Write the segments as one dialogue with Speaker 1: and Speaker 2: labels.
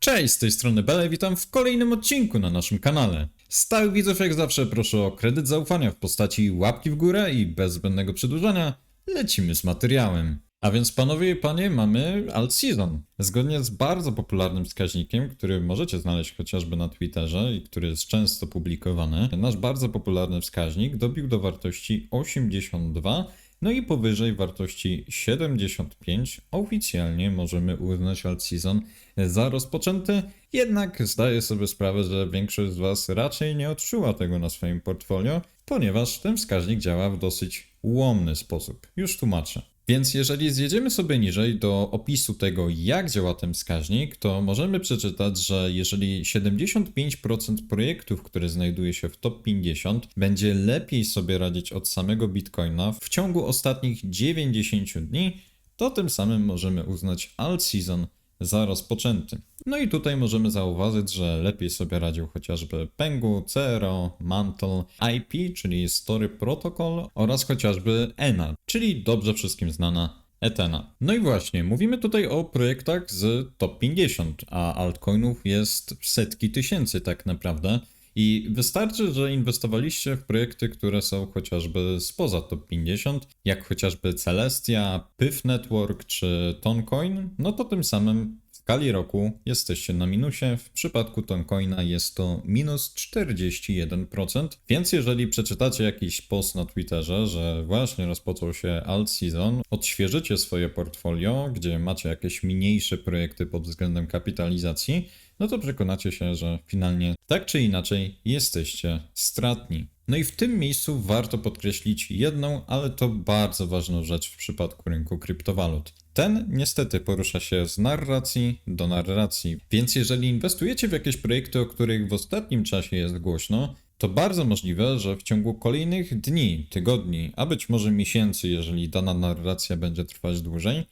Speaker 1: Cześć, z tej strony Bele, witam w kolejnym odcinku na naszym kanale. Stałych widzów jak zawsze proszę o kredyt zaufania w postaci łapki w górę i bez zbędnego przedłużania lecimy z materiałem. A więc panowie i panie mamy alt season. Zgodnie z bardzo popularnym wskaźnikiem, który możecie znaleźć chociażby na Twitterze i który jest często publikowany, nasz bardzo popularny wskaźnik dobił do wartości 82 no i powyżej wartości 75 oficjalnie możemy uznać alt season za rozpoczęty, jednak zdaję sobie sprawę, że większość z Was raczej nie odczuła tego na swoim portfolio, ponieważ ten wskaźnik działa w dosyć ułomny sposób. Już tłumaczę. Więc jeżeli zjedziemy sobie niżej do opisu tego, jak działa ten wskaźnik, to możemy przeczytać, że jeżeli 75% projektów, które znajduje się w top 50, będzie lepiej sobie radzić od samego Bitcoina w ciągu ostatnich 90 dni, to tym samym możemy uznać alt season za rozpoczęty. No i tutaj możemy zauważyć, że lepiej sobie radził chociażby Pengu, Cero, Mantle, IP, czyli Story Protocol oraz chociażby ENA, czyli dobrze wszystkim znana Ethena. No i właśnie, mówimy tutaj o projektach z top 50, a altcoinów jest setki tysięcy tak naprawdę. I wystarczy, że inwestowaliście w projekty, które są chociażby spoza top 50, jak chociażby Celestia, Pyf Network czy Toncoin, no to tym samym w skali roku jesteście na minusie. W przypadku Toncoina jest to minus 41%. Więc jeżeli przeczytacie jakiś post na Twitterze, że właśnie rozpoczął się alt season, odświeżycie swoje portfolio, gdzie macie jakieś mniejsze projekty pod względem kapitalizacji, no to przekonacie się, że finalnie tak czy inaczej jesteście stratni. No i w tym miejscu warto podkreślić jedną, ale to bardzo ważną rzecz w przypadku rynku kryptowalut. Ten niestety porusza się z narracji do narracji, więc jeżeli inwestujecie w jakieś projekty, o których w ostatnim czasie jest głośno, to bardzo możliwe, że w ciągu kolejnych dni, tygodni, a być może miesięcy, jeżeli dana narracja będzie trwać dłużej,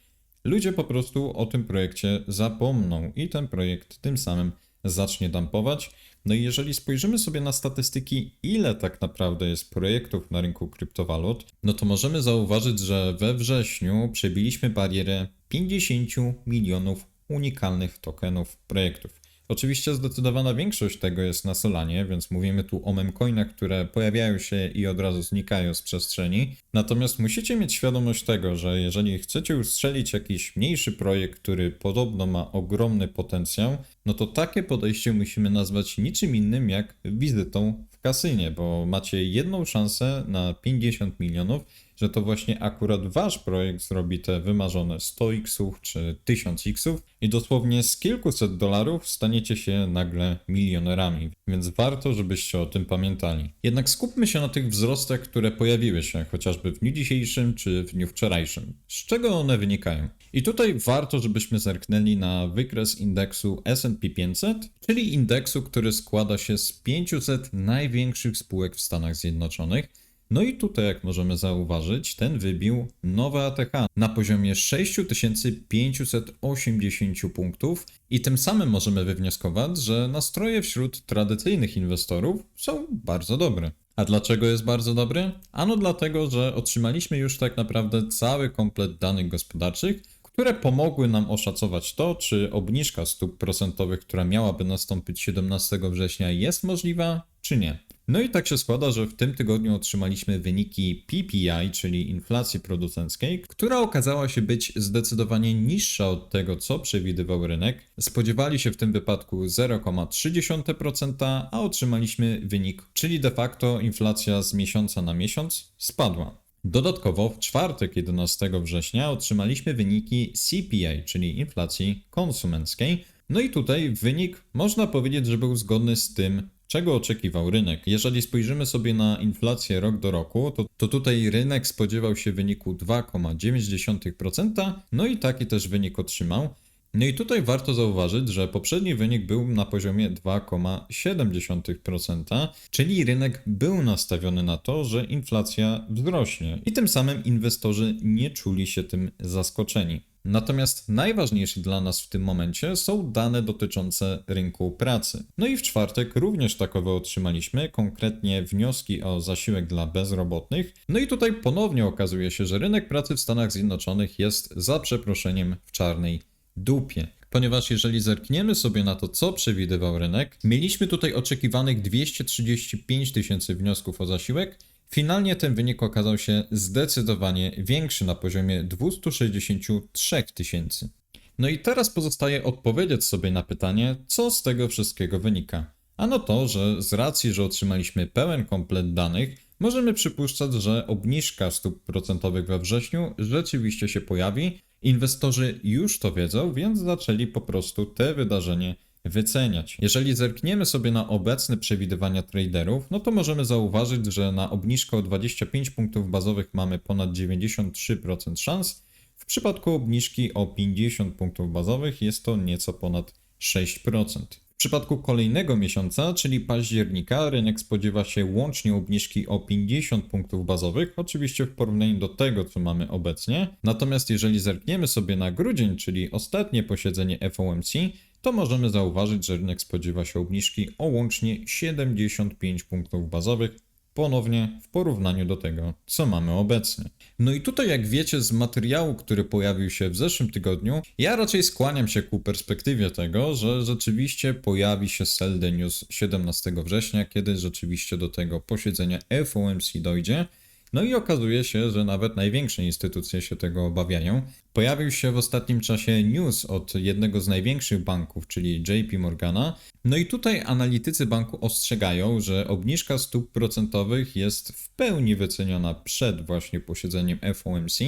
Speaker 1: ludzie po prostu o tym projekcie zapomną i ten projekt tym samym zacznie dampować. No i jeżeli spojrzymy sobie na statystyki, ile tak naprawdę jest projektów na rynku kryptowalut, no to możemy zauważyć, że we wrześniu przebiliśmy barierę 50 milionów unikalnych tokenów projektów. Oczywiście zdecydowana większość tego jest na Solanie, więc mówimy tu o memcoinach, które pojawiają się i od razu znikają z przestrzeni. Natomiast musicie mieć świadomość tego, że jeżeli chcecie ustrzelić jakiś mniejszy projekt, który podobno ma ogromny potencjał, no to takie podejście musimy nazwać niczym innym jak wizytą w kasynie, bo macie jedną szansę na 50 milionów że to właśnie akurat wasz projekt zrobi te wymarzone 100x czy 1000x i dosłownie z kilkuset dolarów staniecie się nagle milionerami, więc warto, żebyście o tym pamiętali. Jednak skupmy się na tych wzrostach, które pojawiły się chociażby w dniu dzisiejszym czy w dniu wczorajszym. Z czego one wynikają? I tutaj warto, żebyśmy zerknęli na wykres indeksu S&P 500, czyli indeksu, który składa się z 500 największych spółek w Stanach Zjednoczonych, no i tutaj, jak możemy zauważyć, ten wybił nowe ATH na poziomie 6580 punktów i tym samym możemy wywnioskować, że nastroje wśród tradycyjnych inwestorów są bardzo dobre. A dlaczego jest bardzo dobry? Ano dlatego, że otrzymaliśmy już tak naprawdę cały komplet danych gospodarczych, które pomogły nam oszacować to, czy obniżka stóp procentowych, która miałaby nastąpić 17 września, jest możliwa, czy nie. No i tak się składa, że w tym tygodniu otrzymaliśmy wyniki PPI, czyli inflacji producenckiej, która okazała się być zdecydowanie niższa od tego, co przewidywał rynek. Spodziewali się w tym wypadku 0,3%, a otrzymaliśmy wynik, czyli de facto inflacja z miesiąca na miesiąc spadła. Dodatkowo w czwartek 11 września otrzymaliśmy wyniki CPI, czyli inflacji konsumenckiej. No i tutaj wynik można powiedzieć, że był zgodny z tym, Czego oczekiwał rynek? Jeżeli spojrzymy sobie na inflację rok do roku, to, to tutaj rynek spodziewał się wyniku 2,9%, no i taki też wynik otrzymał. No i tutaj warto zauważyć, że poprzedni wynik był na poziomie 2,7%, czyli rynek był nastawiony na to, że inflacja wzrośnie i tym samym inwestorzy nie czuli się tym zaskoczeni. Natomiast najważniejsze dla nas w tym momencie są dane dotyczące rynku pracy. No i w czwartek również takowe otrzymaliśmy, konkretnie wnioski o zasiłek dla bezrobotnych. No i tutaj ponownie okazuje się, że rynek pracy w Stanach Zjednoczonych jest za przeproszeniem w czarnej dupie. ponieważ jeżeli zerkniemy sobie na to, co przewidywał rynek, mieliśmy tutaj oczekiwanych 235 tysięcy wniosków o zasiłek. Finalnie ten wynik okazał się zdecydowanie większy na poziomie 263 tysięcy. No i teraz pozostaje odpowiedzieć sobie na pytanie, co z tego wszystkiego wynika. Ano to, że z racji, że otrzymaliśmy pełen komplet danych, możemy przypuszczać, że obniżka stóp procentowych we wrześniu rzeczywiście się pojawi. Inwestorzy już to wiedzą, więc zaczęli po prostu te wydarzenie wyceniać. Jeżeli zerkniemy sobie na obecne przewidywania traderów, no to możemy zauważyć, że na obniżkę o 25 punktów bazowych mamy ponad 93% szans. W przypadku obniżki o 50 punktów bazowych jest to nieco ponad 6%. W przypadku kolejnego miesiąca, czyli października, rynek spodziewa się łącznie obniżki o 50 punktów bazowych, oczywiście w porównaniu do tego, co mamy obecnie. Natomiast jeżeli zerkniemy sobie na grudzień, czyli ostatnie posiedzenie FOMC, to możemy zauważyć, że rynek spodziewa się obniżki o łącznie 75 punktów bazowych, ponownie w porównaniu do tego, co mamy obecnie. No i tutaj, jak wiecie z materiału, który pojawił się w zeszłym tygodniu, ja raczej skłaniam się ku perspektywie tego, że rzeczywiście pojawi się sell news 17 września, kiedy rzeczywiście do tego posiedzenia FOMC dojdzie. No i okazuje się, że nawet największe instytucje się tego obawiają. Pojawił się w ostatnim czasie news od jednego z największych banków, czyli JP Morgana. No i tutaj analitycy banku ostrzegają, że obniżka stóp procentowych jest w pełni wyceniona przed właśnie posiedzeniem FOMC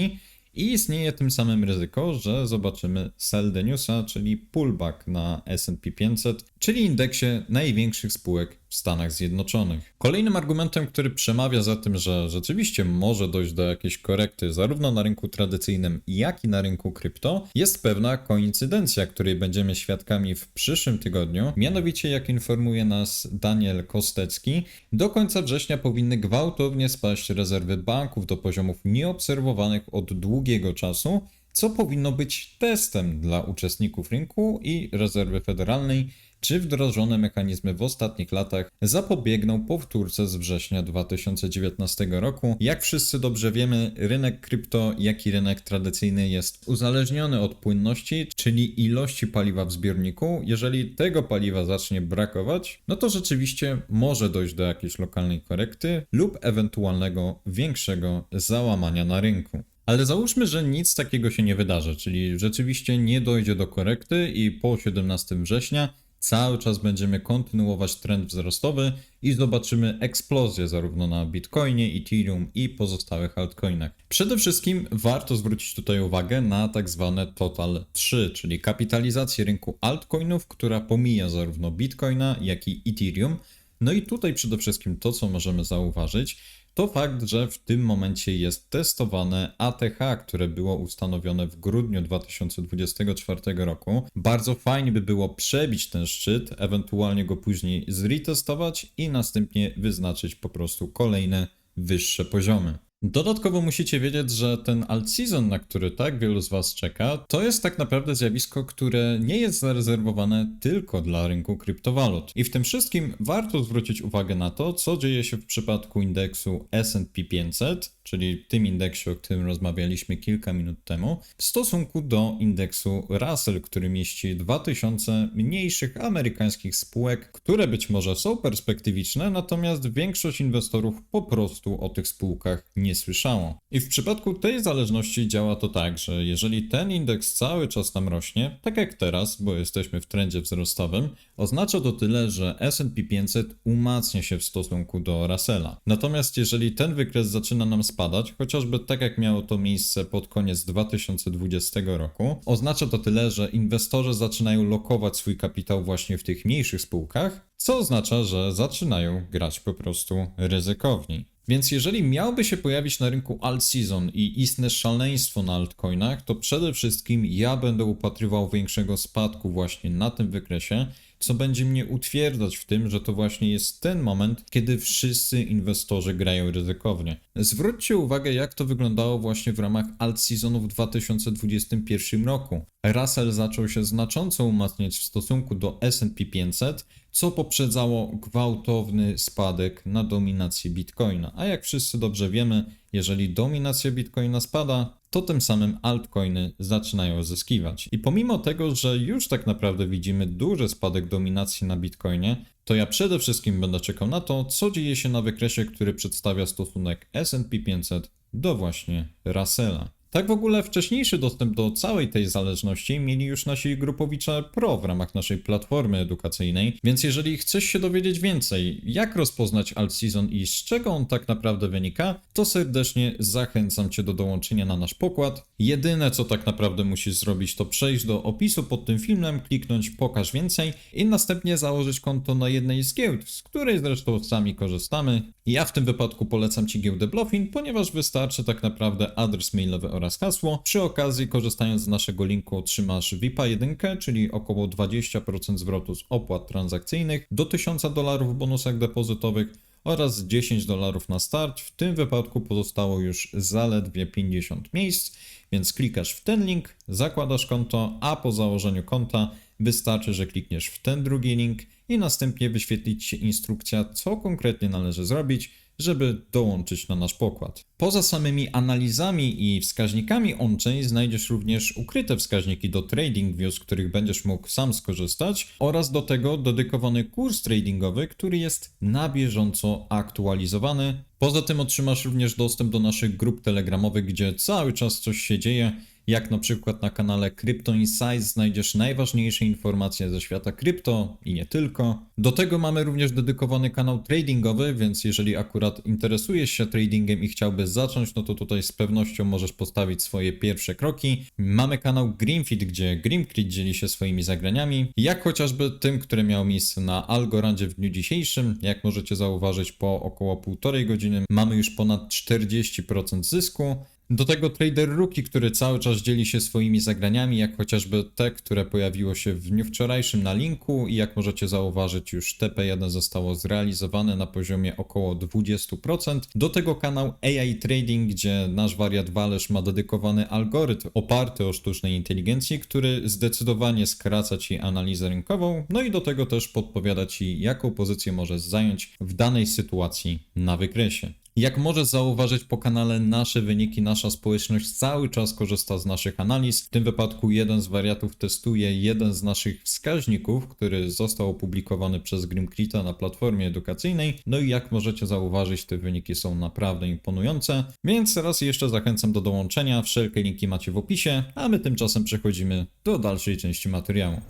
Speaker 1: i istnieje tym samym ryzyko, że zobaczymy sell the newsa, czyli pullback na S&P 500, czyli indeksie największych spółek w Stanach Zjednoczonych. Kolejnym argumentem, który przemawia za tym, że rzeczywiście może dojść do jakiejś korekty zarówno na rynku tradycyjnym, jak i na rynku krypto, jest pewna koincydencja, której będziemy świadkami w przyszłym tygodniu. Mianowicie, jak informuje nas Daniel Kostecki, do końca września powinny gwałtownie spaść rezerwy banków do poziomów nieobserwowanych od długiego czasu, co powinno być testem dla uczestników rynku i rezerwy federalnej czy wdrożone mechanizmy w ostatnich latach zapobiegną powtórce z września 2019 roku. Jak wszyscy dobrze wiemy, rynek krypto, jak i rynek tradycyjny jest uzależniony od płynności, czyli ilości paliwa w zbiorniku. Jeżeli tego paliwa zacznie brakować, no to rzeczywiście może dojść do jakiejś lokalnej korekty lub ewentualnego większego załamania na rynku. Ale załóżmy, że nic takiego się nie wydarzy, czyli rzeczywiście nie dojdzie do korekty i po 17 września cały czas będziemy kontynuować trend wzrostowy i zobaczymy eksplozję zarówno na Bitcoinie, Ethereum i pozostałych altcoinach. Przede wszystkim warto zwrócić tutaj uwagę na tak zwane Total 3, czyli kapitalizację rynku altcoinów, która pomija zarówno Bitcoina, jak i Ethereum. No i tutaj przede wszystkim to, co możemy zauważyć, to fakt, że w tym momencie jest testowane ATH, które było ustanowione w grudniu 2024 roku. Bardzo fajnie by było przebić ten szczyt, ewentualnie go później zretestować i następnie wyznaczyć po prostu kolejne wyższe poziomy. Dodatkowo musicie wiedzieć, że ten alt season, na który tak wielu z Was czeka, to jest tak naprawdę zjawisko, które nie jest zarezerwowane tylko dla rynku kryptowalut. I w tym wszystkim warto zwrócić uwagę na to, co dzieje się w przypadku indeksu SP 500, czyli tym indeksie, o którym rozmawialiśmy kilka minut temu, w stosunku do indeksu Russell, który mieści 2000 mniejszych amerykańskich spółek, które być może są perspektywiczne, natomiast większość inwestorów po prostu o tych spółkach nie słyszało. I w przypadku tej zależności działa to tak, że jeżeli ten indeks cały czas tam rośnie, tak jak teraz, bo jesteśmy w trendzie wzrostowym, oznacza to tyle, że S&P 500 umacnia się w stosunku do Russella. Natomiast jeżeli ten wykres zaczyna nam spadać, chociażby tak jak miało to miejsce pod koniec 2020 roku, oznacza to tyle, że inwestorzy zaczynają lokować swój kapitał właśnie w tych mniejszych spółkach, co oznacza, że zaczynają grać po prostu ryzykowniej. Więc jeżeli miałby się pojawić na rynku alt season i istne szaleństwo na altcoinach, to przede wszystkim ja będę upatrywał większego spadku właśnie na tym wykresie, co będzie mnie utwierdzać w tym, że to właśnie jest ten moment, kiedy wszyscy inwestorzy grają ryzykownie. Zwróćcie uwagę, jak to wyglądało właśnie w ramach alt seasonu w 2021 roku. Russell zaczął się znacząco umacniać w stosunku do S&P 500, co poprzedzało gwałtowny spadek na dominację Bitcoina. A jak wszyscy dobrze wiemy, jeżeli dominacja Bitcoina spada, to tym samym altcoiny zaczynają zyskiwać. I pomimo tego, że już tak naprawdę widzimy duży spadek dominacji na Bitcoinie, to ja przede wszystkim będę czekał na to, co dzieje się na wykresie, który przedstawia stosunek S&P 500 do właśnie Russella. Tak w ogóle wcześniejszy dostęp do całej tej zależności mieli już nasi grupowicze pro w ramach naszej platformy edukacyjnej, więc jeżeli chcesz się dowiedzieć więcej, jak rozpoznać alt season i z czego on tak naprawdę wynika, to serdecznie zachęcam Cię do dołączenia na nasz pokład. Jedyne co tak naprawdę musisz zrobić to przejść do opisu pod tym filmem, kliknąć pokaż więcej i następnie założyć konto na jednej z giełd, z której zresztą sami korzystamy. Ja w tym wypadku polecam Ci giełdę Bluffin, ponieważ wystarczy tak naprawdę adres mailowy oraz hasło. Przy okazji, korzystając z naszego linku, otrzymasz VIPa 1, czyli około 20% zwrotu z opłat transakcyjnych, do 1000 dolarów w bonusach depozytowych oraz 10 dolarów na start. W tym wypadku pozostało już zaledwie 50 miejsc, więc klikasz w ten link, zakładasz konto, a po założeniu konta wystarczy, że klikniesz w ten drugi link i następnie wyświetlić się instrukcja, co konkretnie należy zrobić, żeby dołączyć na nasz pokład. Poza samymi analizami i wskaźnikami on-chain znajdziesz również ukryte wskaźniki do TradingView, z których będziesz mógł sam skorzystać oraz do tego dedykowany kurs tradingowy, który jest na bieżąco aktualizowany. Poza tym otrzymasz również dostęp do naszych grup telegramowych, gdzie cały czas coś się dzieje jak na przykład na kanale Crypto Insights znajdziesz najważniejsze informacje ze świata krypto i nie tylko. Do tego mamy również dedykowany kanał tradingowy, więc jeżeli akurat interesujesz się tradingiem i chciałbyś zacząć, no to tutaj z pewnością możesz postawić swoje pierwsze kroki. Mamy kanał Greenfit, gdzie Grimcrit dzieli się swoimi zagraniami, jak chociażby tym, które miało miejsce na Algorandzie w dniu dzisiejszym. Jak możecie zauważyć, po około półtorej godziny mamy już ponad 40% zysku. Do tego trader Rookie, który cały czas dzieli się swoimi zagraniami, jak chociażby te, które pojawiło się w dniu wczorajszym na linku i jak możecie zauważyć już TP1 zostało zrealizowane na poziomie około 20%. Do tego kanał AI Trading, gdzie nasz wariat Walerz ma dedykowany algorytm oparty o sztucznej inteligencji, który zdecydowanie skraca Ci analizę rynkową, no i do tego też podpowiada Ci jaką pozycję możesz zająć w danej sytuacji na wykresie. Jak możesz zauważyć po kanale nasze wyniki, nasza społeczność cały czas korzysta z naszych analiz. W tym wypadku jeden z wariatów testuje jeden z naszych wskaźników, który został opublikowany przez Grimkrita na platformie edukacyjnej. No i jak możecie zauważyć, te wyniki są naprawdę imponujące. Więc raz jeszcze zachęcam do dołączenia. Wszelkie linki macie w opisie, a my tymczasem przechodzimy do dalszej części materiału.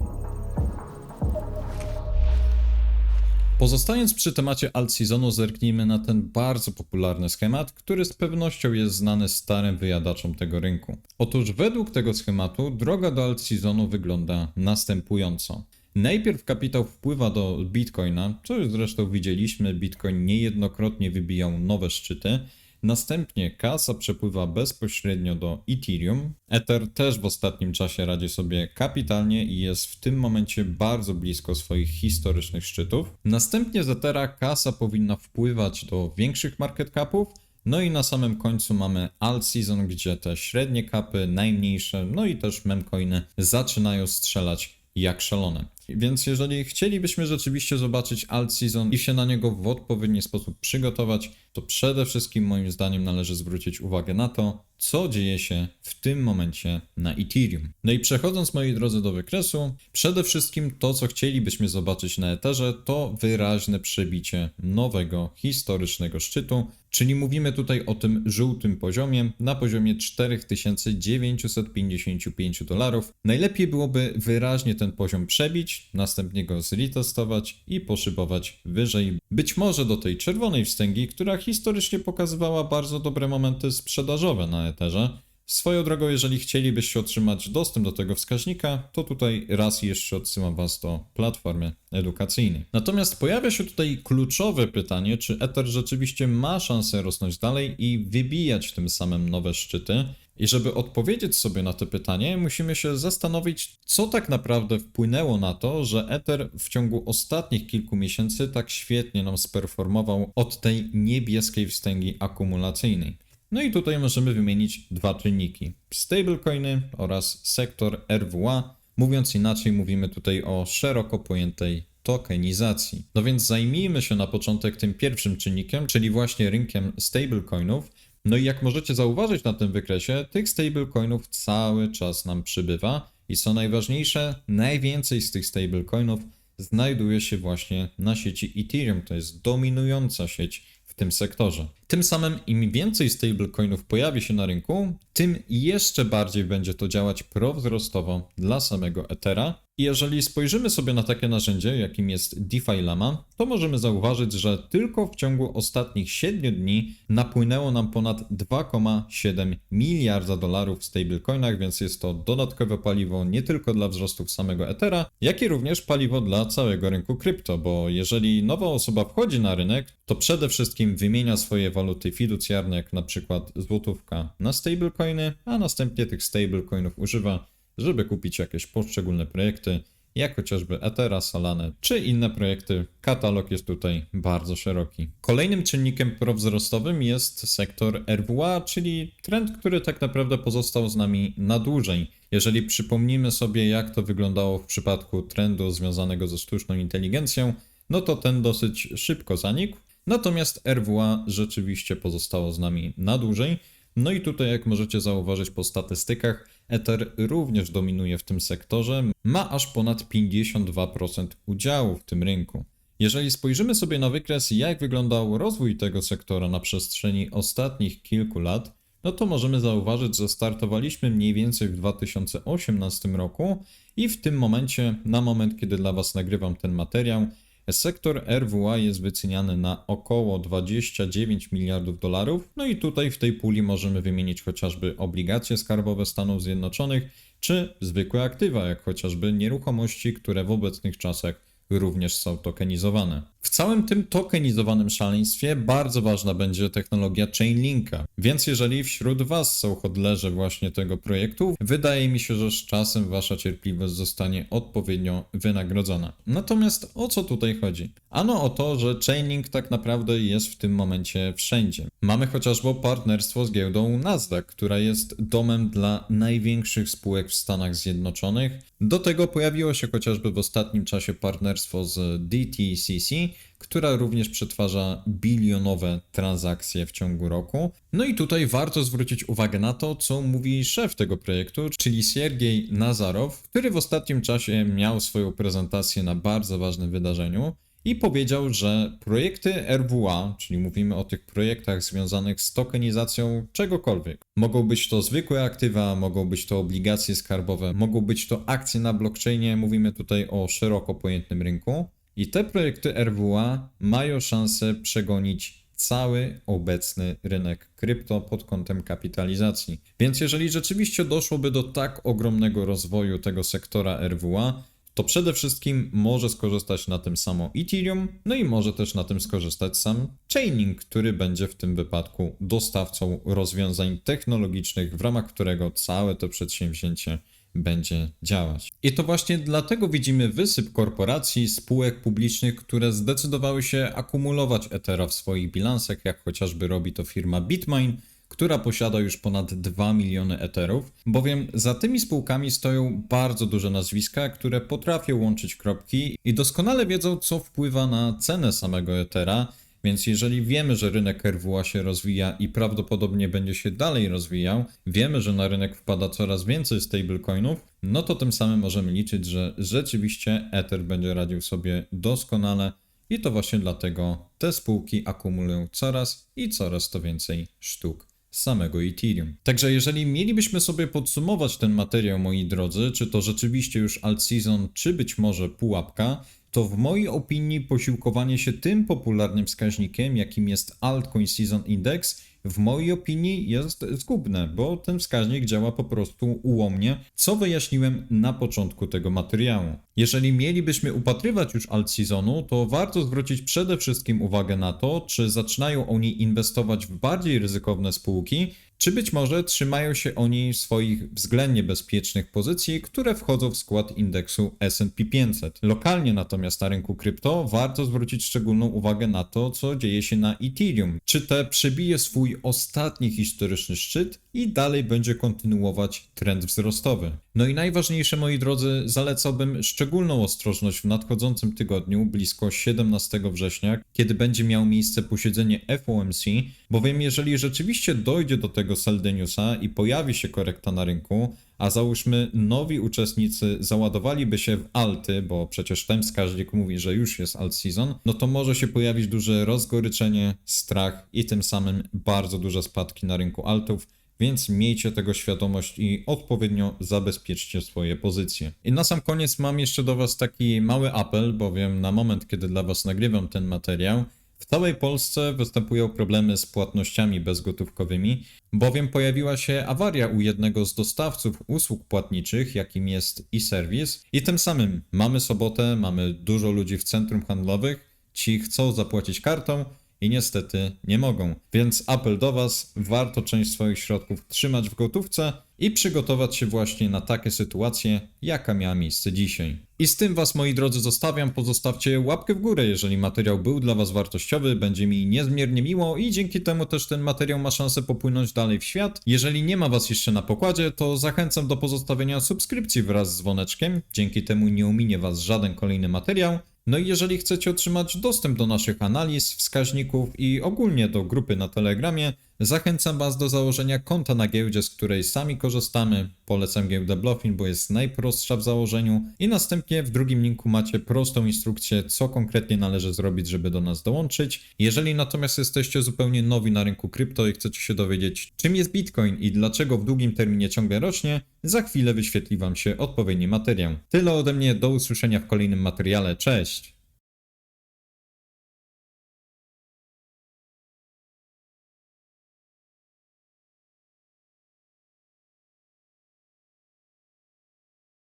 Speaker 1: Pozostając przy temacie alt seasonu, zerknijmy na ten bardzo popularny schemat, który z pewnością jest znany starym wyjadaczom tego rynku. Otóż według tego schematu droga do alt seasonu wygląda następująco. Najpierw kapitał wpływa do Bitcoina, co już zresztą widzieliśmy, Bitcoin niejednokrotnie wybijał nowe szczyty, Następnie kasa przepływa bezpośrednio do Ethereum. Ether też w ostatnim czasie radzi sobie kapitalnie i jest w tym momencie bardzo blisko swoich historycznych szczytów. Następnie z Ethera kasa powinna wpływać do większych market capów. No i na samym końcu mamy alt season, gdzie te średnie kapy, najmniejsze, no i też memcoiny zaczynają strzelać jak szalone. Więc jeżeli chcielibyśmy rzeczywiście zobaczyć alt season i się na niego w odpowiedni sposób przygotować, to przede wszystkim moim zdaniem należy zwrócić uwagę na to, co dzieje się w tym momencie na Ethereum. No i przechodząc moi drodzy do wykresu, przede wszystkim to, co chcielibyśmy zobaczyć na Etherze, to wyraźne przebicie nowego historycznego szczytu, czyli mówimy tutaj o tym żółtym poziomie na poziomie 4955 dolarów. Najlepiej byłoby wyraźnie ten poziom przebić, następnie go zretestować i poszybować wyżej, być może do tej czerwonej wstęgi, która historycznie pokazywała bardzo dobre momenty sprzedażowe na Etherze. Swoją drogą, jeżeli chcielibyście otrzymać dostęp do tego wskaźnika, to tutaj raz jeszcze odsyłam Was do platformy edukacyjnej. Natomiast pojawia się tutaj kluczowe pytanie, czy Ether rzeczywiście ma szansę rosnąć dalej i wybijać tym samym nowe szczyty. I żeby odpowiedzieć sobie na to pytanie, musimy się zastanowić, co tak naprawdę wpłynęło na to, że Ether w ciągu ostatnich kilku miesięcy tak świetnie nam sperformował od tej niebieskiej wstęgi akumulacyjnej. No i tutaj możemy wymienić dwa czynniki: stablecoiny oraz sektor RWA. Mówiąc inaczej, mówimy tutaj o szeroko pojętej tokenizacji. No więc zajmijmy się na początek tym pierwszym czynnikiem, czyli właśnie rynkiem stablecoinów. No i jak możecie zauważyć na tym wykresie, tych stablecoinów cały czas nam przybywa i co najważniejsze, najwięcej z tych stablecoinów znajduje się właśnie na sieci Ethereum, to jest dominująca sieć w tym sektorze. Tym samym im więcej stablecoinów pojawi się na rynku, tym jeszcze bardziej będzie to działać prowzrostowo dla samego Ethera. Jeżeli spojrzymy sobie na takie narzędzie, jakim jest DeFi Lama, to możemy zauważyć, że tylko w ciągu ostatnich 7 dni napłynęło nam ponad 2,7 miliarda dolarów w stablecoinach, więc jest to dodatkowe paliwo nie tylko dla wzrostów samego Ethera, jak i również paliwo dla całego rynku krypto, bo jeżeli nowa osoba wchodzi na rynek, to przede wszystkim wymienia swoje waluty fiducjarne, jak na przykład złotówka na stablecoiny, a następnie tych stablecoinów używa, żeby kupić jakieś poszczególne projekty, jak chociażby Ethera, Solana czy inne projekty. Katalog jest tutaj bardzo szeroki. Kolejnym czynnikiem prowzrostowym jest sektor RWA, czyli trend, który tak naprawdę pozostał z nami na dłużej. Jeżeli przypomnimy sobie, jak to wyglądało w przypadku trendu związanego ze sztuczną inteligencją, no to ten dosyć szybko zanikł. Natomiast RWA rzeczywiście pozostało z nami na dłużej. No i tutaj, jak możecie zauważyć po statystykach, Ether również dominuje w tym sektorze, ma aż ponad 52% udziału w tym rynku. Jeżeli spojrzymy sobie na wykres, jak wyglądał rozwój tego sektora na przestrzeni ostatnich kilku lat, no to możemy zauważyć, że startowaliśmy mniej więcej w 2018 roku i w tym momencie, na moment kiedy dla Was nagrywam ten materiał, Sektor RWA jest wyceniany na około 29 miliardów dolarów. No i tutaj w tej puli możemy wymienić chociażby obligacje skarbowe Stanów Zjednoczonych, czy zwykłe aktywa, jak chociażby nieruchomości, które w obecnych czasach również są tokenizowane. W całym tym tokenizowanym szaleństwie bardzo ważna będzie technologia Chainlinka. Więc jeżeli wśród Was są hodlerze właśnie tego projektu, wydaje mi się, że z czasem Wasza cierpliwość zostanie odpowiednio wynagrodzona. Natomiast o co tutaj chodzi? Ano o to, że Chainlink tak naprawdę jest w tym momencie wszędzie. Mamy chociażby partnerstwo z giełdą Nasdaq, która jest domem dla największych spółek w Stanach Zjednoczonych. Do tego pojawiło się chociażby w ostatnim czasie partnerstwo z DTCC, która również przetwarza bilionowe transakcje w ciągu roku. No i tutaj warto zwrócić uwagę na to, co mówi szef tego projektu, czyli Siergiej Nazarow, który w ostatnim czasie miał swoją prezentację na bardzo ważnym wydarzeniu i powiedział, że projekty RWA, czyli mówimy o tych projektach związanych z tokenizacją czegokolwiek, mogą być to zwykłe aktywa, mogą być to obligacje skarbowe, mogą być to akcje na blockchainie, mówimy tutaj o szeroko pojętym rynku. I te projekty RWA mają szansę przegonić cały obecny rynek krypto pod kątem kapitalizacji. Więc jeżeli rzeczywiście doszłoby do tak ogromnego rozwoju tego sektora RWA, to przede wszystkim może skorzystać na tym samo Ethereum, no i może też na tym skorzystać sam Chainlink, który będzie w tym wypadku dostawcą rozwiązań technologicznych, w ramach którego całe to przedsięwzięcie będzie działać. I to właśnie dlatego widzimy wysyp korporacji, spółek publicznych, które zdecydowały się akumulować Ethera w swoich bilansach, jak chociażby robi to firma Bitmain, która posiada już ponad 2 miliony Etherów, bowiem za tymi spółkami stoją bardzo duże nazwiska, które potrafią łączyć kropki i doskonale wiedzą, co wpływa na cenę samego Ethera, więc jeżeli wiemy, że rynek RWA się rozwija i prawdopodobnie będzie się dalej rozwijał, wiemy, że na rynek wpada coraz więcej stablecoinów, no to tym samym możemy liczyć, że rzeczywiście Ether będzie radził sobie doskonale i to właśnie dlatego te spółki akumulują coraz i coraz to więcej sztuk samego Ethereum. Także jeżeli mielibyśmy sobie podsumować ten materiał, moi drodzy, czy to rzeczywiście już alt season, czy być może pułapka, to w mojej opinii posiłkowanie się tym popularnym wskaźnikiem, jakim jest Altcoin Season Index, w mojej opinii jest zgubne, bo ten wskaźnik działa po prostu ułomnie, co wyjaśniłem na początku tego materiału. Jeżeli mielibyśmy upatrywać już alt seasonu, to warto zwrócić przede wszystkim uwagę na to, czy zaczynają oni inwestować w bardziej ryzykowne spółki, czy być może trzymają się oni swoich względnie bezpiecznych pozycji, które wchodzą w skład indeksu S&P 500. Lokalnie natomiast na rynku krypto warto zwrócić szczególną uwagę na to, co dzieje się na Ethereum. Czy te przebije swój ostatni historyczny szczyt, i dalej będzie kontynuować trend wzrostowy. No i najważniejsze, moi drodzy, zalecałbym szczególną ostrożność w nadchodzącym tygodniu, blisko 17 września, kiedy będzie miało miejsce posiedzenie FOMC, bowiem jeżeli rzeczywiście dojdzie do tego Seldeniusa i pojawi się korekta na rynku, a załóżmy nowi uczestnicy załadowaliby się w alty, bo przecież ten wskaźnik mówi, że już jest alt season, no to może się pojawić duże rozgoryczenie, strach i tym samym bardzo duże spadki na rynku altów, więc miejcie tego świadomość i odpowiednio zabezpieczcie swoje pozycje. I na sam koniec mam jeszcze do Was taki mały apel, bowiem na moment, kiedy dla Was nagrywam ten materiał, w całej Polsce występują problemy z płatnościami bezgotówkowymi, bowiem pojawiła się awaria u jednego z dostawców usług płatniczych, jakim jest e-service, i tym samym mamy sobotę, mamy dużo ludzi w centrum handlowych, ci chcą zapłacić kartą, i niestety nie mogą. Więc apel do Was, warto część swoich środków trzymać w gotówce i przygotować się właśnie na takie sytuacje, jaka miała miejsce dzisiaj. I z tym Was, moi drodzy, zostawiam. Pozostawcie łapkę w górę, jeżeli materiał był dla Was wartościowy, będzie mi niezmiernie miło i dzięki temu też ten materiał ma szansę popłynąć dalej w świat. Jeżeli nie ma Was jeszcze na pokładzie, to zachęcam do pozostawienia subskrypcji wraz z dzwoneczkiem. Dzięki temu nie ominie Was żaden kolejny materiał. No i jeżeli chcecie otrzymać dostęp do naszych analiz, wskaźników i ogólnie do grupy na Telegramie, zachęcam Was do założenia konta na giełdzie, z której sami korzystamy. Polecam giełdę Bluffin, bo jest najprostsza w założeniu i następnie w drugim linku macie prostą instrukcję, co konkretnie należy zrobić, żeby do nas dołączyć. Jeżeli natomiast jesteście zupełnie nowi na rynku krypto i chcecie się dowiedzieć, czym jest Bitcoin i dlaczego w długim terminie ciągle rośnie, za chwilę wyświetli Wam się odpowiedni materiał. Tyle ode mnie, do usłyszenia w kolejnym materiale, cześć!